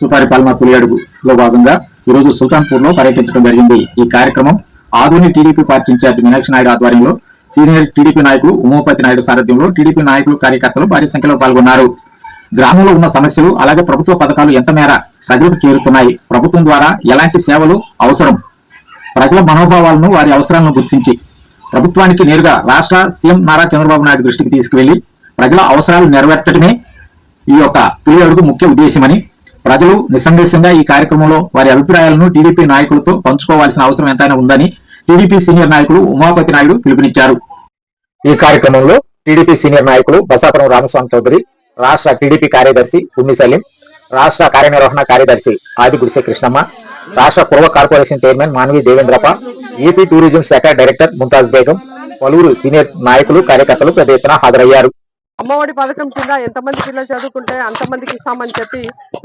సుపరిపాలన తొలి అడుగులో భాగంగా ఈరోజు సుల్తాన్పూర్లో పర్యటించడం జరిగింది. ఈ కార్యక్రమం Adoni TDP party in-charge Meenakshi Naidu ఆధ్వర్యంలో సీనియర్ టీడీపీ నాయకులు ఉమాపతి నాయుడు సారథ్యంలో టీడీపీ నాయకులు కార్యకర్తలు భారీ సంఖ్యలో పాల్గొన్నారు. గ్రామంలో ఉన్న సమస్యలు అలాగే ప్రభుత్వ పథకాలు ఎంత మేర ప్రజలకు చేరుతున్నాయి? ప్రభుత్వం ద్వారా ఎలాంటి సేవలు అవసరం? ప్రజల మనోభావాలను వారి అవసరాలను గుర్తించి ప్రభుత్వానికి నేరుగా రాష్ట్ర సీఎం నారా చంద్రబాబు నాయుడు దృష్టికి తీసుకువెళ్ళి ప్రజల అవసరాలు నెరవేర్చడమే ఈ యొక్క తొలి అడుగు ముఖ్య ఉద్దేశమని ప్రజలు నిస్సందేశంగా ఈ కార్యక్రమంలో వారి అభిప్రాయాలను టీడీపీ నాయకులతో పంచుకోవాల్సిన అవసరం ఎంతైనా ఉందని టీడీపీ సీనియర్ నాయకులు ఉమాపతి నాయుడు పిలుపునిచ్చారు. ఈ కార్యక్రమంలో టీడీపీ సీనియర్ నాయకులు బసాపురం రామస్వామి చౌదరి రాష్ట్ర టీడీపీ కార్యదర్శి ఉమ్మి సలీం రాష్ట్ర కార్యనిర్వహణ కార్యదర్శి ఆది గుడిసె కృష్ణమ్మ రాష్ట్ర పూర్వ corporation chairman Manvi Devendrappa AP tourism శాఖ డైరెక్టర్ ముంతాజ్ బేగం పలువురు సీనియర్ నాయకులు కార్యకర్తలు పెద్ద ఎత్తున హాజరయ్యారు. అమ్మఒడి పథకం కింద ఎంతమంది పిల్లలు చదువుకుంటే అంతమందికి ఇస్తామని చెప్పి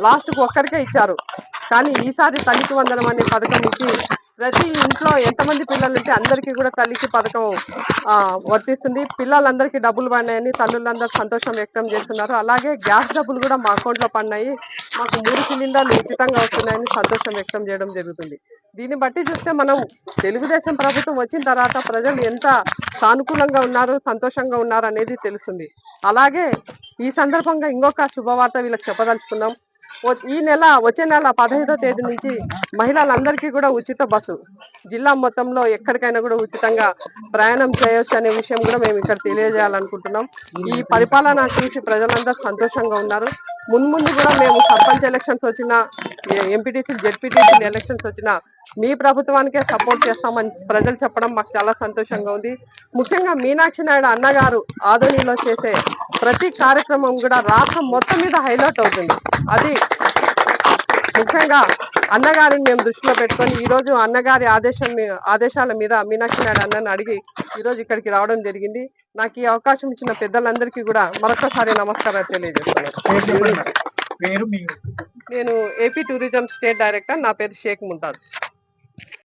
లాస్ట్కు ఒక్కరికే ఇచ్చారు. కానీ ఈసారి తల్లికి వందనం అనే పథకం ఇచ్చి ప్రతి ఇంట్లో ఎంతమంది పిల్లలు ఉంటే అందరికీ కూడా తల్లికి పథకం వర్తిస్తుంది. పిల్లలందరికీ డబ్బులు పడినాయని తల్లులందరూ సంతోషం వ్యక్తం చేస్తున్నారు. అలాగే గ్యాస్ డబ్బులు కూడా మా అకౌంట్లో పడినాయి. మాకు మూడు సిలిండర్లు ఉచితంగా వస్తున్నాయని సంతోషం వ్యక్తం చేయడం జరుగుతుంది. దీన్ని బట్టి చూస్తే మనం తెలుగుదేశం ప్రభుత్వం వచ్చిన తర్వాత ప్రజలు ఎంత సానుకూలంగా ఉన్నారు సంతోషంగా ఉన్నారు అనేది తెలుస్తుంది. అలాగే ఈ సందర్భంగా ఇంకొక శుభవార్త వీళ్ళకి చెప్పదలుచుకున్నాం. ఈ నెల వచ్చే నెల పదహైదో తేదీ నుంచి మహిళలందరికీ కూడా ఉచిత బస్సు. జిల్లా మొత్తంలో ఎక్కడికైనా కూడా ఉచితంగా ప్రయాణం చేయొచ్చు అనే విషయం కూడా మేము ఇక్కడ తెలియజేయాలనుకుంటున్నాం. ఈ పరిపాలన చూసి ప్రజలందరూ సంతోషంగా ఉన్నారు. మున్ముందు కూడా మేము సర్పంచ్ ఎలక్షన్స్ వచ్చిన ఎంపీటీసీ జెడ్పీటీసీ ఎలక్షన్స్ వచ్చిన మీ ప్రభుత్వానికే సపోర్ట్ చేస్తామని ప్రజలు చెప్పడం మాకు చాలా సంతోషంగా ఉంది. ముఖ్యంగా మీనాక్షి నాయుడు అన్నగారు ఆదోనిలో చేసే ప్రతి కార్యక్రమం కూడా రాష్ట్రం మొత్తం మీద హైలైట్ అవుతుంది. అది ముఖ్యంగా అన్నగారిని మేము దృష్టిలో పెట్టుకొని ఈ రోజు అన్నగారి ఆదేశం మీ- ఆదేశాల మీద మీనాక్షి నాయుడు అన్నని అడిగి ఈరోజు ఇక్కడికి రావడం జరిగింది. నాకు ఈ అవకాశం ఇచ్చిన పెద్దలందరికీ కూడా మరొకసారి నమస్కారాలు తెలియజేస్తున్నాను. పేరు మీ నేను ఏపీ టూరిజం స్టేట్ డైరెక్టర్ నా పేరు షేక్ ముంతాజ్.